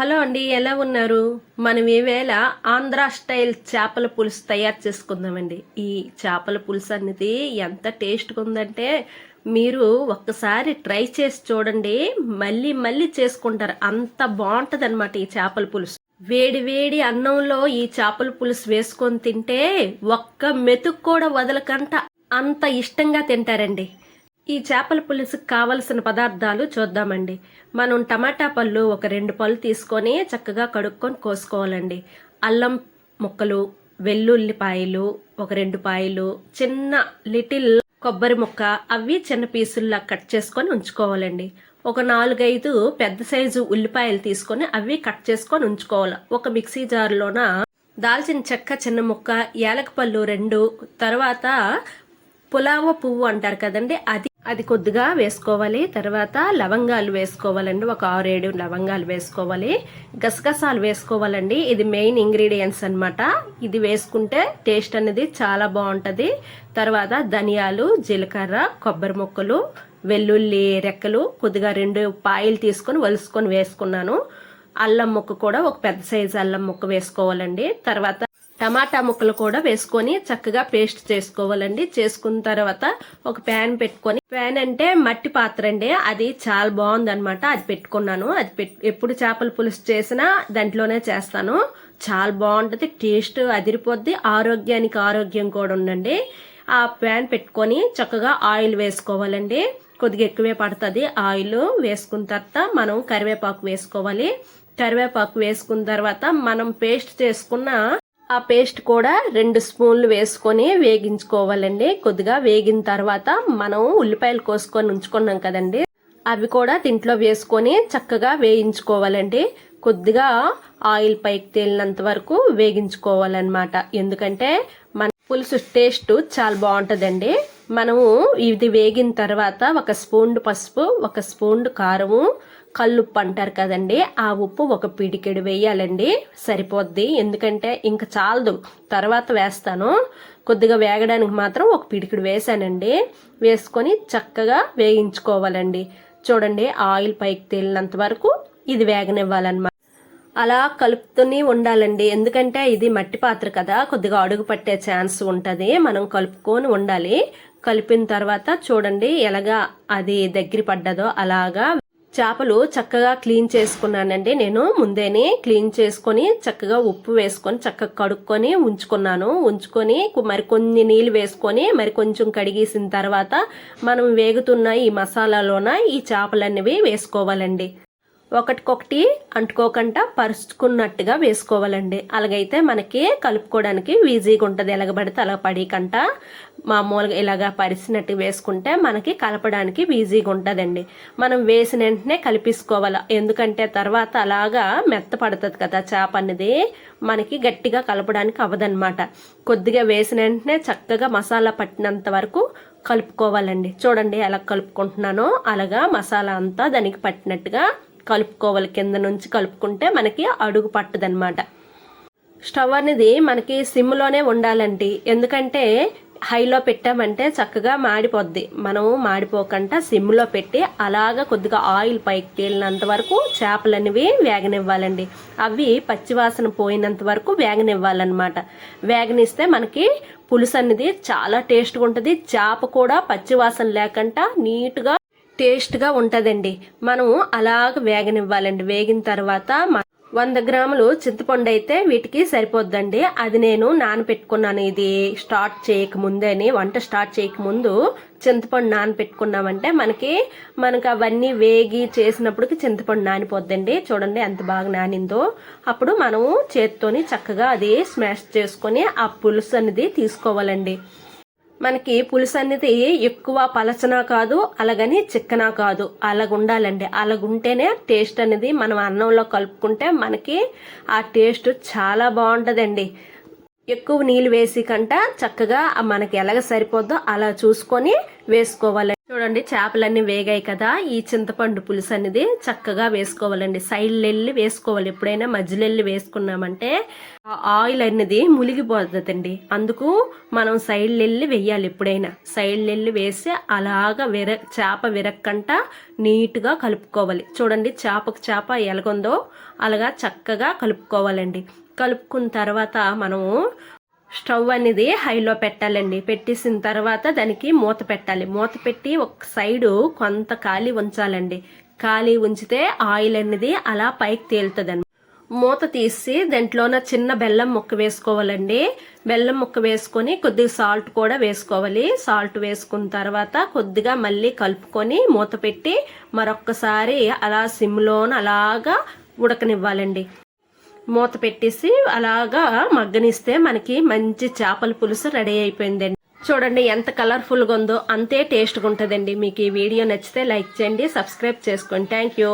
Hello అండి ఎలా ఉన్నారు? మనం ఈవేళ ఆంధ్ర స్టైల్ చేపల పులుసు తయారు చేసుకుందామండి. ఈ చేపల పులుసు అనేది ఎంత టేస్ట్గా ఉందంటే మీరు ఒక్కసారి ట్రై చేసి చూడండి. మళ్ళీ మళ్ళీ చేసుకుంటారు. అంత బాగుంటుంది అనమాట ఈ చేపల పులుసు. వేడి వేడి అన్నంలో ఈ చేపల పులుసు వేసుకొని తింటే ఒక్క మెతుకు కూడా వదలకంట. అంత ఇష్టంగా తింటారండి. ఈ చేపల పులుసుకు కావలసిన పదార్థాలు చూద్దామండి. మనం టమాటా పళ్ళు ఒక రెండు పళ్ళు తీసుకొని చక్కగా కడుక్కొని కోసుకోవాలండి. అల్లం ముక్కలు వెల్లుల్లిపాయలు ఒక రెండు పాయలు చిన్న లిటిల్ కొబ్బరి ముక్క అవి చిన్న పీసుల్లా కట్ చేసుకొని ఉంచుకోవాలండి. ఒక నాలుగైదు పెద్ద సైజు ఉల్లిపాయలు తీసుకొని అవి కట్ చేసుకొని ఉంచుకోవాలి. ఒక మిక్సీ జార్లోన దాల్చిన చెక్క చిన్న ముక్క యాలకపళ్ళు రెండు తర్వాత పులావ పువ్వు అంటారు కదండి అది అది కొద్దిగా వేసుకోవాలి. తర్వాత లవంగాలు వేసుకోవాలండి. ఒక ఆరేడు లవంగాలు వేసుకోవాలి. గసగసాలు వేసుకోవాలండి. ఇది మెయిన్ ఇంగ్రీడియంట్స్ అన్నమాట. ఇది వేసుకుంటే టేస్ట్ అనేది చాలా బాగుంటుంది. తర్వాత ధనియాలు జీలకర్ర కొబ్బరి ముక్కలు వెల్లుల్లి రెక్కలు కొద్దిగా రెండు పాయలు తీసుకొని వలుసుకొని వేసుకున్నాను. అల్లం ముక్క కూడా ఒక పెద్ద సైజు అల్లం ముక్క వేసుకోవాలండి. తర్వాత టమాటా ముక్కలు కూడా వేసుకొని చక్కగా పేస్ట్ చేసుకోవాలండి. చేసుకున్న తర్వాత ఒక ప్యాన్ పెట్టుకొని ప్యాన్ అంటే మట్టి పాత్ర అండి. అది చాలా బాగుంది అనమాట అది పెట్టుకున్నాను. అది పెట్ ఎప్పుడు చేపల పులుసు చేసినా దాంట్లోనే చేస్తాను. చాలా బాగుంటుంది. టేస్ట్ అదిరిపోద్ది. ఆరోగ్యానికి ఆరోగ్యం కూడా ఉండండి ఆ ప్యాన్ పెట్టుకొని చక్కగా ఆయిల్ వేసుకోవాలండి. కొద్దిగా ఎక్కువే పడుతుంది. ఆయిల్ వేసుకున్న తర్వాత మనం కరివేపాకు వేసుకోవాలి. కరివేపాకు వేసుకున్న తర్వాత మనం పేస్ట్ చేసుకున్న ఆ పేస్ట్ కూడా రెండు స్పూన్లు వేసుకొని వేగించుకోవాలండి. కొద్దిగా వేగిన తర్వాత మనం ఉల్లిపాయలు కోసుకొని ఉంచుకున్నాం కదండి. అవి కూడా దీంట్లో వేసుకొని చక్కగా వేయించుకోవాలండి. కొద్దిగా ఆయిల్ పైకి తేలినంత వరకు వేగించుకోవాలన్నమాట. ఎందుకంటే మన పులుసు టేస్ట్ చాలా బాగుంటుందండి. మనము ఇది వేగిన తర్వాత ఒక స్పూన్ పసుపు ఒక స్పూన్ కారము కల్లుప్పు అంటారు కదండి. ఆ ఉప్పు ఒక పిడికెడు వేయాలండి. సరిపోద్ది. ఎందుకంటే ఇంకా చాలదు. తర్వాత వేస్తాను. కొద్దిగా వేగడానికి మాత్రం ఒక పిడికెడు వేసానండి. వేసుకొని చక్కగా వేయించుకోవాలండి. చూడండి ఆయిల్ పైకి తేలినంత వరకు ఇది వేగనివ్వాలన్నమాట. అలా కలుపుతూనే ఉండాలండి. ఎందుకంటే ఇది మట్టి పాత్ర కదా. కొద్దిగా అడుగు పట్టే ఛాన్స్ ఉంటుంది. మనం కలుపుకొని ఉండాలి. కలిపిన తర్వాత చూడండి ఎలాగా అది దగ్గర పడ్డదో అలాగా చేపలు చక్కగా క్లీన్ చేసుకున్నానండి. నేను ముందేనే క్లీన్ చేసుకొని చక్కగా ఉప్పు వేసుకొని చక్కగా కడుక్కొని ఉంచుకున్నాను. ఉంచుకొని మరి కొన్ని నీళ్ళు వేసుకొని మరి కొంచెం కడిగేసిన తర్వాత మనం వేగుతున్న ఈ మసాలాలోన ఈ చేపలన్నవి వేసుకోవాలండి. ఒకటికొకటి అంటుకోకుండా పరుచుకున్నట్టుగా వేసుకోవాలండి. అలాగైతే మనకి కలుపుకోవడానికి ఈజీగా ఉంటుంది. ఎలాగబడితే అలా పడికంట మామూలుగా ఇలాగా పరిచినట్టు వేసుకుంటే మనకి కలపడానికి ఈజీగా ఉంటుందండి. మనం వేసిన వెంటనే కలిపేసుకోవాలి? ఎందుకంటే తర్వాత అలాగా మెత్త పడుతుంది కదా చేప అనేది మనకి గట్టిగా కలపడానికి అవ్వదన్నమాట. కొద్దిగా వేసిన వెంటనే చక్కగా మసాలా పట్టినంత వరకు కలుపుకోవాలండి. చూడండి ఎలా కలుపుకుంటున్నానో. అలాగా మసాలా అంతా దానికి పట్టినట్టుగా కలుపుకోవాలి. కింద నుంచి కలుపుకుంటే మనకి అడుగు పట్టదనమాట స్టవ్ అనేది మనకి సిమ్లోనే ఉండాలండి. ఎందుకంటే హైలో పెట్టామంటే చక్కగా మాడిపోద్ది. మనం మాడిపోకుండా సిమ్లో పెట్టి అలాగా కొద్దిగా ఆయిల్ పైకి తేలినంత వరకు చేపలు అనేవి వేగనివ్వాలండి. అవి పచ్చివాసన పోయినంత వరకు వేగనివ్వాలన్నమాట. వేగనిస్తే మనకి పులుసు అనేది చాలా టేస్ట్గా ఉంటుంది. చేప కూడా పచ్చివాసన లేకుండా నీట్గా టేస్ట్గా ఉంటుందండి. మనము అలాగ వేగనివ్వాలండి. వేగిన తర్వాత వంద గ్రాములు చింతపండు అయితే వీటికి సరిపోద్దండి. అది నేను నానపెట్టుకున్నాను. ఇది స్టార్ట్ చేయక అని వంట స్టార్ట్ చేయక ముందు చింతపండు నానపెట్టుకున్నామంటే మనకి మనకు అవన్నీ వేగి చేసినప్పటికి చింతపండు నానిపోద్దండి. చూడండి ఎంత బాగా నానిందో. అప్పుడు మనము చేత్తోని చక్కగా అది స్మాష్ చేసుకొని ఆ పులుసు అనేది తీసుకోవాలండి. మనకి పులుసు అనేది ఎక్కువ పలచనా కాదు అలాగని చిక్కనా కాదు. అలాగుండాలండి. అలాగుంటేనే టేస్ట్ అనేది మనం అన్నంలో కలుపుకుంటే మనకి ఆ టేస్ట్ చాలా బాగుంటుందండి. ఎక్కువ నీళ్ళు వేసి కంట చక్కగా మనకి ఎలాగ సరిపోద్దో అలా చూసుకొని వేసుకోవాలి. చూడండి చేపలన్నీ వేగాయి కదా. ఈ చింతపండు పులుసు అనేది చక్కగా వేసుకోవాలండి. సైడ్ వెళ్ళి వేసుకోవాలి. ఎప్పుడైనా మధ్యలో వెళ్ళి వేసుకున్నామంటే ఆ ఆయిల్ అనేది ములిగిపోతుందండి అందుకు మనం సైడ్ వెళ్ళి వేయాలి ఎప్పుడైనా. సైడ్ వెళ్ళి వేసి అలాగా విర చేప విరక్కంట నీట్గా కలుపుకోవాలి. చూడండి చేపకు చేప ఎలాగుందో అలాగా చక్కగా కలుపుకోవాలండి. కలుపుకున్న తర్వాత మనము స్టవ్ అనేది హైలో పెట్టాలండి. పెట్టేసిన తర్వాత దానికి మూత పెట్టాలి. మూత పెట్టి ఒక సైడు కొంత ఖాళీ ఉంచాలండి. ఖాళీ ఉంచితే ఆయిల్ అనేది అలా పైకి తేలుతుంది మూత తీసి దాంట్లోన చిన్న బెల్లం ముక్క వేసుకోవాలండి. బెల్లం ముక్క వేసుకొని కొద్దిగా సాల్ట్ కూడా వేసుకోవాలి. సాల్ట్ వేసుకున్న తర్వాత కొద్దిగా మళ్ళీ కలుపుకొని మూత పెట్టి మరొక్కసారి అలా సిమ్లోన అలాగా ఉడకనివ్వాలండి. మూత పెట్టేసి అలాగా మగ్గనిస్తే మనకి మంచి చేపల పులుసు రెడీ అయిపోయిందండి. చూడండి ఎంత కలర్ఫుల్గా ఉందో అంతే టేస్ట్గా ఉంటుందండి. మీకు ఈ వీడియో నచ్చితే లైక్ చేయండి సబ్స్క్రైబ్ చేసుకోండి థ్యాంక్ యూ